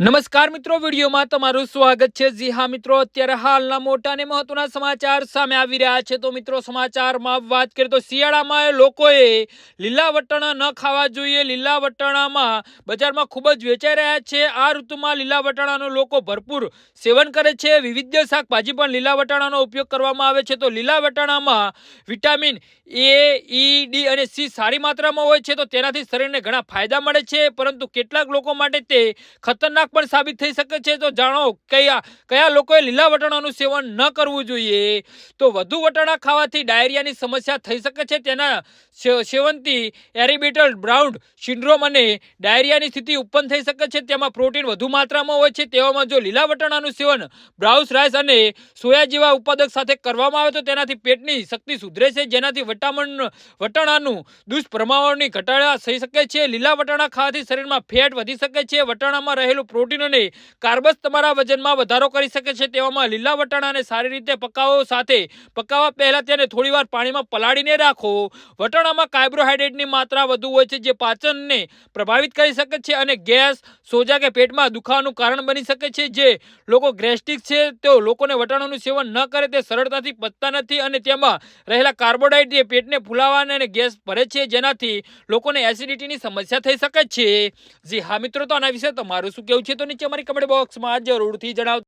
નમસ્કાર મિત્રો, વિડીયોમાં તમારું સ્વાગત છે. જી હા મિત્રો, અત્યારે હાલના મોટા અને મહત્વના સમાચાર સામે આવી રહ્યા છે. તો મિત્રો, સમાચારમાં વાત કરીએ તો શિયાળામાં લોકોએ લીલા વટાણા ન ખાવા જોઈએ. લીલા વટાણામાં બજારમાં ખૂબ જ વેચાઈ રહ્યા છે. આ ઋતુમાં લીલા વટાણાનો લોકો ભરપૂર સેવન કરે છે. વિવિધ શાકભાજી પણ લીલા વટાણાનો ઉપયોગ કરવામાં આવે છે. તો લીલા વટાણામાં વિટામિન એ ઈ ડી અને સી સારી માત્રામાં હોય છે. તો તેનાથી શરીરને ઘણા ફાયદા મળે છે. પરંતુ કેટલાક લોકો માટે તે ખતરનાક પણ સાબિત થઈ શકે છે. તો જાણો, કયા કયા લોકોએ લીલા વટાણાનું સેવન ન કરવું જોઈએ? તો વધુ વટાણા ખાવાથી ડાયરિયાની સમસ્યા થઈ શકે છે. તેના સેવનથી એરિબિટલ બ્રાઉન સિન્ડ્રોમ અને ડાયરિયાની સ્થિતિ ઉત્પન્ન થઈ શકે છે. તેમાં પ્રોટીન વધુ માત્રામાં હોય છે. તેવામાં જો લીલા વટાણાનું સેવન બ્રાઉસ રાઈસ અને સોયા જેવા ઉત્પાદક સાથે કરવામાં આવે, તો તેનાથી પેટની શક્તિ સુધરે છે. જેનાથી વટામણ વટાણાનું દુષ્પ્રમાણની ઘટાડા થઈ શકે છે. લીલા વટાણા ખાવાથી શરીરમાં ફેટ વધી શકે છે. વટાણામાં રહેલું પ્રોટીન અને કાર્બસ તમારા વજનમાં વધારો કરી શકે છે તેવામાં લીલા વટાણાને સારી રીતે પકાવો સાથે પકાવવા પહેલાં તેને થોડીવાર પાણીમાં પલાળીને રાખો. વટાણામાં કાર્બોહાઈડ્રેટની માત્રા વધુ હોય છે જે પાચનને પ્રભાવિત કરી શકે છે અને ગેસ, સોજા કે પેટમાં દુખાવાનું કારણ બની શકે છે જે લોકો ગ્રેસ્ટિક છે તેઓ લોકોને વટાણાનું સેવન ન કરે તે સરળતાથી પચતા નથી અને તેમાં રહેલા કાર્બોહાઈડ્રેટ જે પેટને ફૂલાવાને અને ગેસ ભરે છે જેનાથી લોકોને એસિડિટીની સમસ્યા થઈ શકે છે. જી હા મિત્રો, તો આના વિશે તમારું શું કહેવું છે? તો નીચે અમારી કમેન્ટ બોક્સમાં જરૂરથી જણાવજો.